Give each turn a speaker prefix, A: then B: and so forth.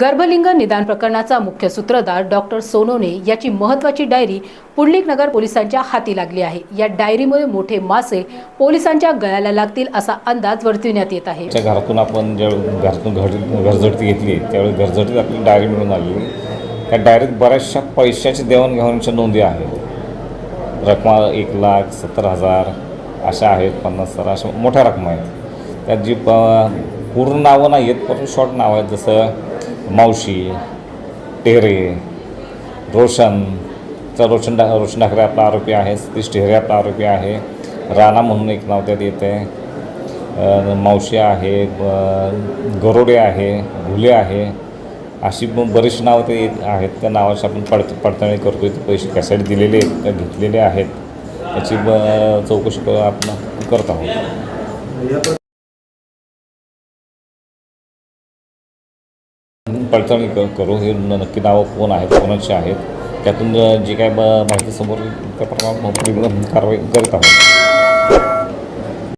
A: गर्भलिंग निदान प्रकरणाचा मुख्य सूत्रधार डॉक्टर सोनोने याची महत्त्वाची डायरी पुंडलिक नगर पोलिसांच्या हाती लागली आहे. या डायरीमुळे मोठे मासे पोलिसांच्या गळ्याला लागतील असा अंदाज वर्तविण्यात येत आहे.
B: घरातून आपण ज्यावेळी घरातून घर घरझडती घेतली त्यावेळी घरझडतीत आपली डायरी मिळून आली. त्या डायरीत बऱ्याचशा पैशाची देवाणघेवाणीच्या नोंदी आहेत. रकमा एक लाख सत्तर हजार अशा आहेत पन्नास हजार अशा मोठ्या रकमा आहेत. त्यात जी प पूर्ण नावं नाही आहेत परंतु शॉर्ट नावं आहेत. जसं मावशी टेहरे रोशन तर रोशन डा रोशन ठाकरे आपला आरोपी आहे सतीश टेहरे आपला आरोपी आहे. राणा म्हणून एक नाव त्यात येतं. आहे मावशी आहे गरोडे आहे घुले आहे. अशी बरीचशी नावं ते येत- आहेत. त्या नावाची आपण पडत पडताळणी करतो ते पैसे कशासाठी दिलेले आहेत घेतलेले आहेत. याची ब चौकशी आपण करत आहोत. पडताळणी क करू हे नक्की नावं कोण आहेत कोणाचे आहेत त्यातून जी काय माहिती समोर येईल त्याप्रमाणे कारवाई करीत आहोत.